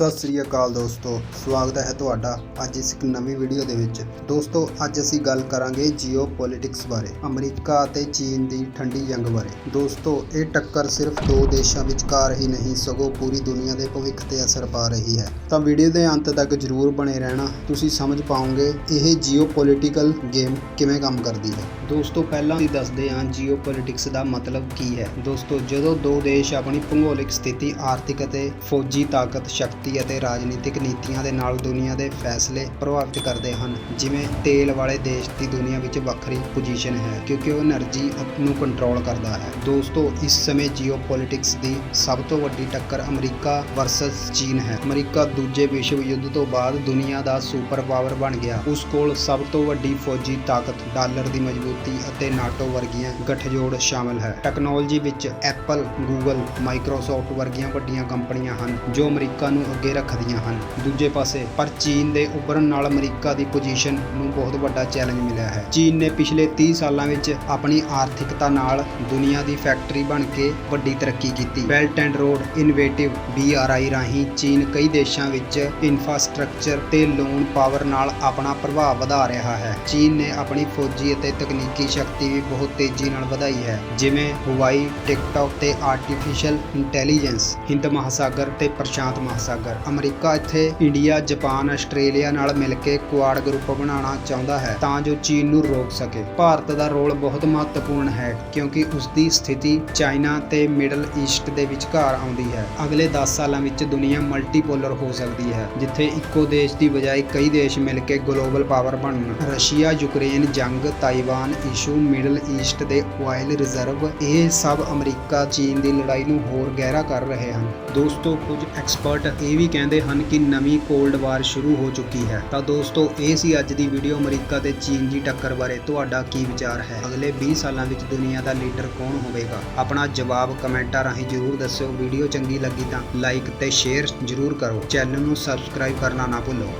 ਸਤਿ ਸ੍ਰੀ ਅਕਾਲ ਦੋਸਤੋ, ਸਵਾਗਤ ਹੈ ਤੁਹਾਡਾ ਅੱਜ ਇਸ ਇੱਕ ਨਵੀਂ ਵੀਡੀਓ ਦੇ ਵਿੱਚ। ਦੋਸਤੋ, ਅੱਜ ਅਸੀਂ ਗੱਲ ਕਰਾਂਗੇ ਜੀਓ ਪੋਲਿਟਿਕਸ ਬਾਰੇ, ਅਮਰੀਕਾ ਅਤੇ ਚੀਨ ਦੀ ਠੰਡੀ ਜੰਗ ਬਾਰੇ। ਦੋਸਤੋ, ਇਹ ਟੱਕਰ ਸਿਰਫ ਦੋ ਦੇਸ਼ਾਂ ਵਿਚਕਾਰ ਹੀ ਨਹੀਂ, ਸਗੋਂ ਪੂਰੀ ਦੁਨੀਆ ਦੇ ਭਵਿੱਖ ਤੇ ਅਸਰ ਪਾ ਰਹੀ ਹੈ। ਤਾਂ ਵੀਡੀਓ ਦੇ ਅੰਤ ਤੱਕ ਜਰੂਰ ਬਣੇ ਰਹਿਣਾ, ਤੁਸੀਂ ਸਮਝ ਪਾਓਗੇ ਇਹ ਜੀਓ ਪੋਲਿਟੀਕਲ ਗੇਮ ਕਿਵੇਂ ਕੰਮ ਕਰਦੀ ਹੈ। ਦੋਸਤੋ, ਪਹਿਲਾਂ ਹੀ ਦੱਸਦੇ ਹਾਂ ਜੀਓ ਪੋਲਿਟਿਕਸ ਦਾ ਮਤਲਬ ਕੀ ਹੈ। ਦੋਸਤੋ, ਜਦੋਂ ਦੋ ਦੇਸ਼ ਆਪਣੀ ਭੂਗੋਲਿਕ ਸਥਿਤੀ, ਆਰਥਿਕ ਅਤੇ ਫੌਜੀ ਤਾਕਤ, ਸ਼ਕਤੀ ਰਾਜਨੀਤੀ ਅਤੇ ਰਾਜਨੀਤਿਕ ਨੀਤੀਆਂ ਦੇ ਨਾਲ ਦੁਨੀਆ ਦੇ ਫੈਸਲੇ ਪ੍ਰਭਾਵਿਤ ਕਰਦੇ ਹਨ। ਜਿਵੇਂ ਤੇਲ ਵਾਲੇ ਦੇਸ਼ ਦੀ ਦੁਨੀਆ ਵਿੱਚ ਵੱਖਰੀ ਪੋਜੀਸ਼ਨ ਹੈ, ਕਿਉਂਕਿ ਉਹ એનર્ਜੀ ਨੂੰ ਕੰਟਰੋਲ ਕਰਦਾ ਹੈ। ਦੋਸਤੋ, ਇਸ ਸਮੇਂ ਜੀਓਪੋਲਿਟਿਕਸ ਦੀ ਸਭ ਤੋਂ ਵੱਡੀ ਟੱਕਰ ਅਮਰੀਕਾ ਵਰਸਸ ਚੀਨ ਹੈ। ਅਮਰੀਕਾ ਦੂਜੇ ਵਿਸ਼ਵ ਯੁੱਧ ਤੋਂ ਬਾਅਦ ਦੁਨੀਆ ਦਾ ਸੁਪਰ ਪਾਵਰ ਬਣ ਗਿਆ। ਉਸ ਕੋਲ ਸਭ ਤੋਂ ਵੱਡੀ ਫੌਜੀ ਤਾਕਤ ਡਾਲਰ ਦੀ ਮਜ਼ਬੂਤੀ ਅਤੇ ਨਾਟੋ ਵਰਗੀਆਂ ਗਠਜੋੜ ਸ਼ਾਮਲ ਹੈ। ਟੈਕਨੋਲੋਜੀ ਵਿੱਚ ਐਪਲ ਗੂਗਲ ਮਾਈਕਰੋਸਾਫਟ ਵਰਗੀਆਂ ਵੱਡੀਆਂ ਕੰਪਨੀਆਂ ਹਨ, ਜੋ ਅਮਰੀਕਾ ਨੂੰ ਅੱਗੇ ਰੱਖਦੀਆਂ ਹਨ। ਦੂਜੇ ਪਾਸੇ, ਪਰ ਚੀਨ ਦੇ ਉੱਭਰਨ ਨਾਲ ਅਮਰੀਕਾ ਦੀ ਪੋਜੀਸ਼ਨ ਨੂੰ ਬਹੁਤ ਵੱਡਾ ਚੈਲੰਜ ਮਿਲਿਆ ਹੈ। ਚੀਨ ਨੇ ਪਿਛਲੇ 30 ਸਾਲਾਂ ਵਿੱਚ ਆਪਣੀ ਆਰਥਿਕਤਾ ਨਾਲ ਦੁਨੀਆ ਦੀ ਫੈਕਟਰੀ ਬਣ ਕੇ ਵੱਡੀ ਤਰੱਕੀ ਕੀਤੀ। Belt and road innovative BRI ਰਾਹੀਂ ਚੀਨ ਕਈ ਦੇਸ਼ਾਂ ਵਿੱਚ ਇਨਫਰਾਸਟ੍ਰਕਚਰ ਤੇ ਲੋਨ ਪਾਵਰ ਨਾਲ ਆਪਣਾ ਪ੍ਰਭਾਵ ਵਧਾ ਰਿਹਾ ਹੈ। ਚੀਨ ਨੇ ਆਪਣੀ ਫੌਜੀ ਅਤੇ ਤਕਨੀਕੀ ਸ਼ਕਤੀ ਵੀ ਬਹੁਤ ਤੇਜ਼ੀ ਨਾਲ ਵਧਾਈ ਹੈ, ਜਿਵੇਂ ਹਵਾਈ ਟਿਕਟੌਕ ਤੇ ਆਰਟੀਫੀਸ਼ੀਅਲ ਇੰਟੈਲੀਜੈਂਸ ਹਿੰਦ ਮਹਾਸਾਗਰ ਤੇ ਪ੍ਰਸ਼ਾਂਤ ਮਹਾਸਾਗਰ। ਅਮਰੀਕਾ ਇੱਥੇ ਇੰਡੀਆ, ਜਾਪਾਨ, ਆਸਟ੍ਰੇਲੀਆ ਨਾਲ ਮਿਲ ਕੇ ਕੁਆਡ ਗਰੁੱਪ ਬਣਾਉਣਾ ਚਾਹੁੰਦਾ ਹੈ ਤਾਂ ਜੋ ਚੀਨ ਨੂੰ ਰੋਕ ਸਕੇ। ਭਾਰਤ ਦਾ ਰੋਲ ਬਹੁਤ ਮਹੱਤਵਪੂਰਨ ਹੈ ਕਿਉਂਕਿ ਉਸ ਦੀ ਸਥਿਤੀ ਚਾਈਨਾ ਤੇ ਮਿਡਲ ਈਸਟ ਦੇ ਵਿਚਕਾਰ ਆਉਂਦੀ ਹੈ। ਅਗਲੇ 10 ਸਾਲਾਂ ਵਿੱਚ ਦੁਨੀਆ ਮਲਟੀਪੋਲਰ ਹੋ ਸਕਦੀ ਹੈ, ਜਿੱਥੇ ਇੱਕੋ ਦੇਸ਼ ਦੀ ਬਜਾਏ ਕਈ ਦੇਸ਼ ਮਿਲ ਕੇ ਗਲੋਬਲ ਪਾਵਰ ਬਣਨ। ਰਸ਼ੀਆ, ਯੂਕਰੇਨ, ਜੰਗ, ਤਾਈਵਾਨ ਇਸ਼ੂ, ਮਿਡਲ ਈਸਟ ਦੇ ਆਇਲ ਰਿਜ਼ਰਵ ਇਹ ਸਭ ਅਮਰੀਕਾ ਚੀਨ ਦੀ ਲੜਾਈ ਨੂੰ ਹੋਰ ਗਹਿਰਾ ਕਰ ਰਹੇ ਹਨ। ਦੋਸਤੋ, ਕੁਝ ਐਕਸਪਰਟ ਇਹ ਵੀ ਕਹਿੰਦੇ ਹਨ ਕਿ ਨਵੀਂ ਕੋਲਡ ਵਾਰ ਸ਼ੁਰੂ ਹੋ ਚੁੱਕੀ ਹੈ। ਤਾਂ ਦੋਸਤੋ, ਇਹ ਸੀ ਅੱਜ ਦੀ ਵੀਡੀਓ ਅਮਰੀਕਾ ਤੇ ਚੀਨ ਦੀ ਟੱਕਰ ਬਾਰੇ। ਤੁਹਾਡਾ ਕੀ ਵਿਚਾਰ ਹੈ? ਅਗਲੇ 20 ਸਾਲਾਂ ਵਿੱਚ ਦੁਨੀਆ ਦਾ ਲੀਡਰ ਕੌਣ ਹੋਵੇਗਾ? ਆਪਣਾ ਜਵਾਬ ਕਮੈਂਟਾਂ ਰਾਹੀਂ ਜਰੂਰ ਦੱਸਿਓ। ਵੀਡੀਓ ਚੰਗੀ ਲੱਗੀ ਤਾਂ ਲਾਈਕ ਤੇ ਸ਼ੇਅਰ ਜਰੂਰ ਕਰੋ। ਚੈਨਲ ਨੂੰ ਸਬਸਕ੍ਰਾਈਬ ਕਰਨਾ ਨਾ ਭੁੱਲੋ।